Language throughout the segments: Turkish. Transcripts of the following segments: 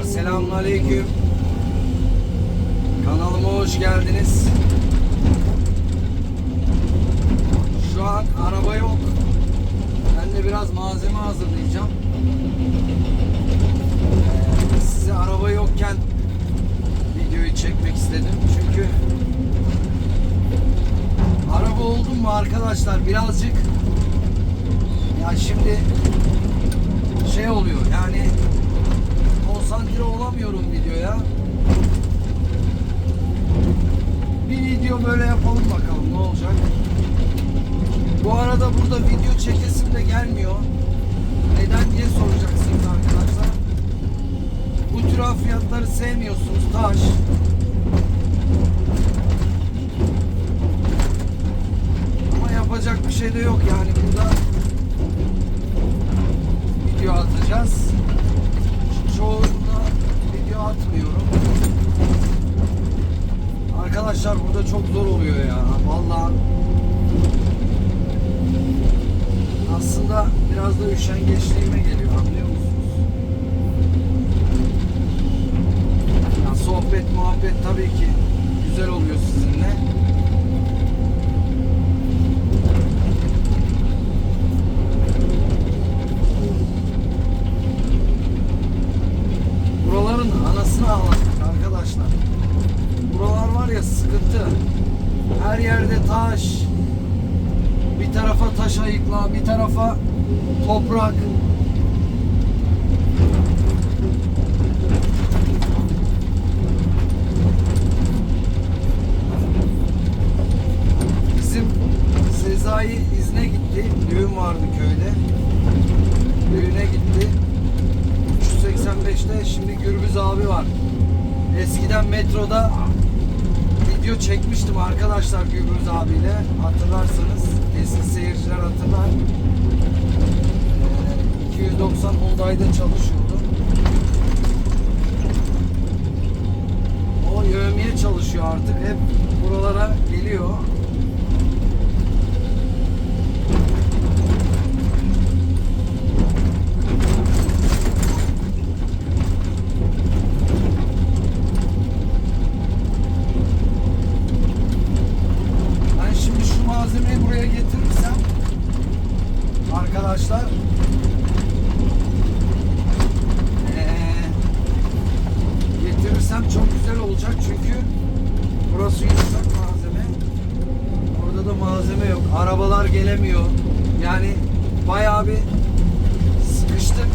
Arkadaşlar selamünaleyküm. Kanalıma hoş geldiniz. Şu an araba yok. Ben de biraz malzeme hazırlayacağım. Ee, size araba yokken videoyu çekmek istedim. Çünkü araba oldum mu arkadaşlar birazcık ya şimdi şey oluyor yani konsantre olamıyorum videoya. Bir video böyle yapalım bakalım ne olacak. Bu arada burada video çekesim de gelmiyor. Neden diye soracaksınız arkadaşlar. Bu tür fiyatları sevmiyorsunuz taş. Ama yapacak bir şey de yok yani burada video atacağız. Çoğunda video atmıyorum. Burada çok zor oluyor ya. Vallahi aslında biraz da üşengeçliğime geliyor anlıyor musunuz? Ya sohbet muhabbet tabii ki güzel oluyor sizinle. Taş. Bir tarafa taş ayıkla, bir tarafa toprak. Bizim Sezai izne gitti. Düğün vardı köyde. Düğüne gitti. 385'te şimdi Gürbüz abi var. Eskiden metroda video çekmiştim arkadaşlar Gürbüz abiyle. Hatırlarsanız eski seyirciler hatırlar. Ee, 290 Hyundai'de çalışıyordu. O yövmeye çalışıyor artık. Hep buralara geliyor. Ben şimdi şu malzemeyi buraya getirirsem arkadaşlar eee, getirirsem çok güzel olacak çünkü burası yumuşak malzeme. Orada da malzeme yok. Arabalar gelemiyor. Yani bayağı bir sıkıştık.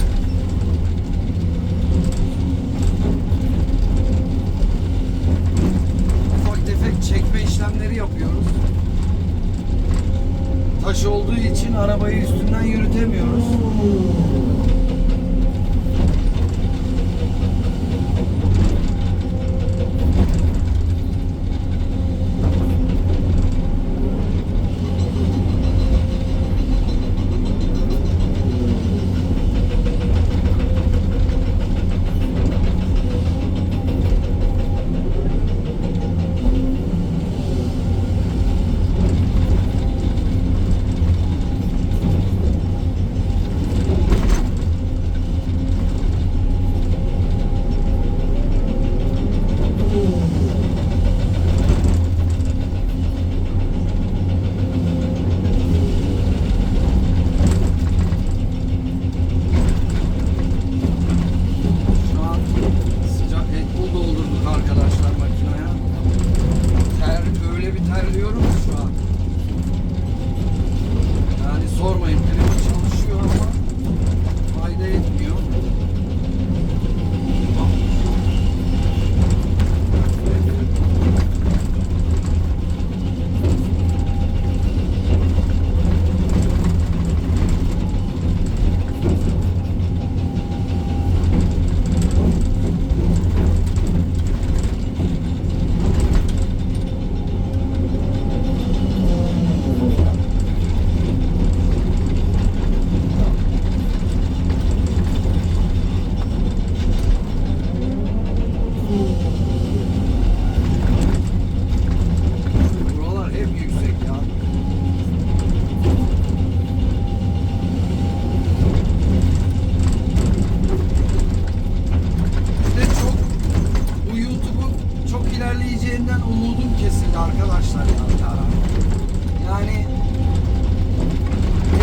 ufak tefek çekme işlemleri yapıyoruz. Taş olduğu için arabayı üstünden yürütemiyoruz. Tamamen umudum kesildi arkadaşlar ya. Yani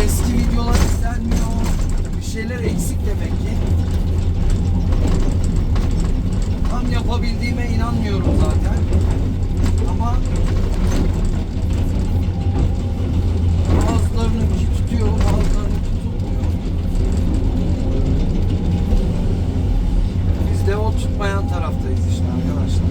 eski videolar izlenmiyor. Bir şeyler eksik demek ki. Tam yapabildiğime inanmıyorum zaten. Ama bazılarını tutuyor, bazılarını tutmuyor. Biz de o tutmayan taraftayız işte arkadaşlar.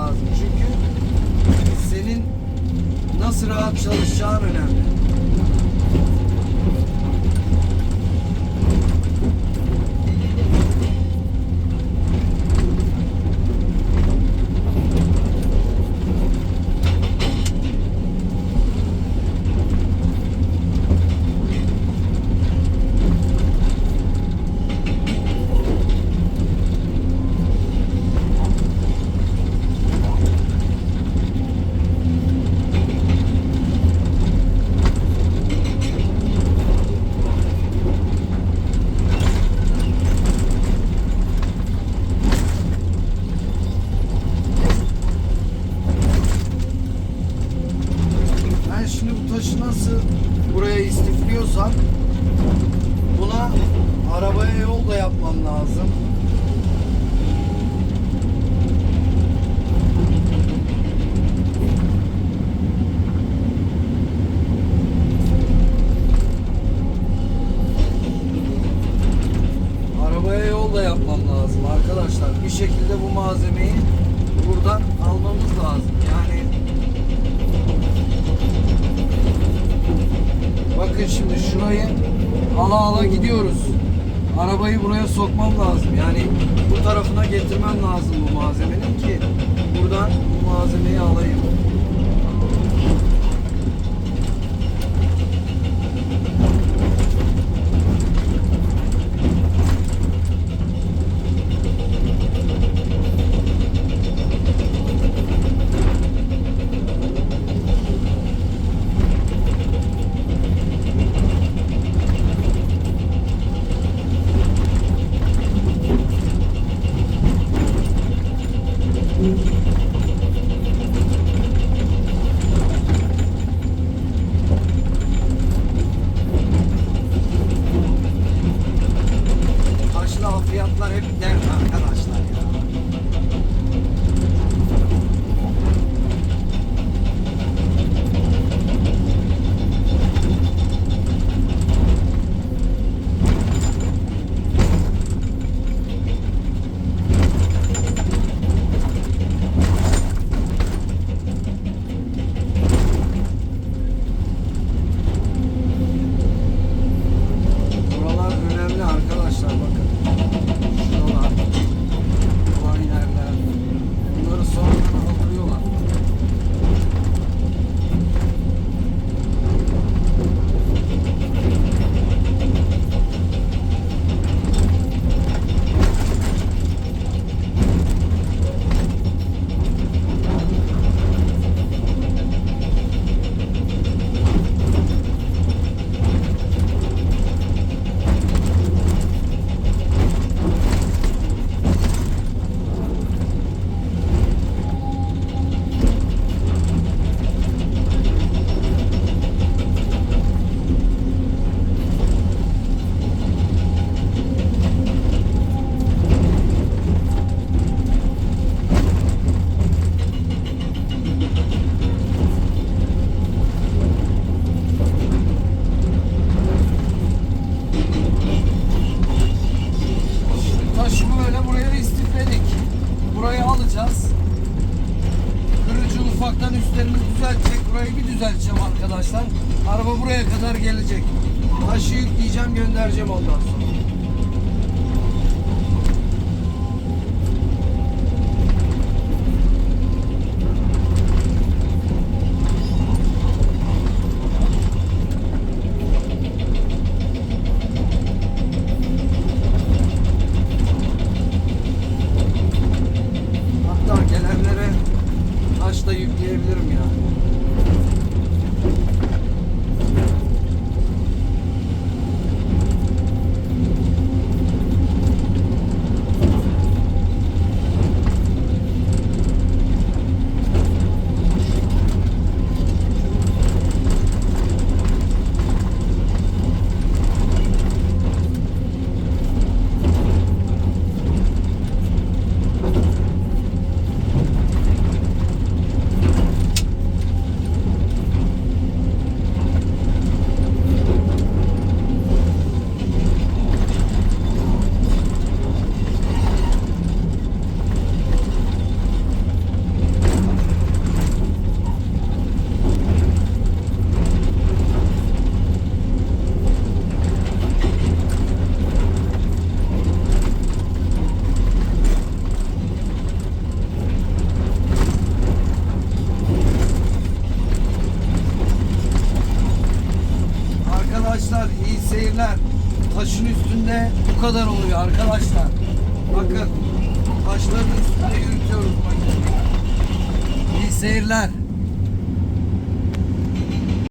Lazım. Çünkü senin nasıl rahat çalışacağın önemli. malzeme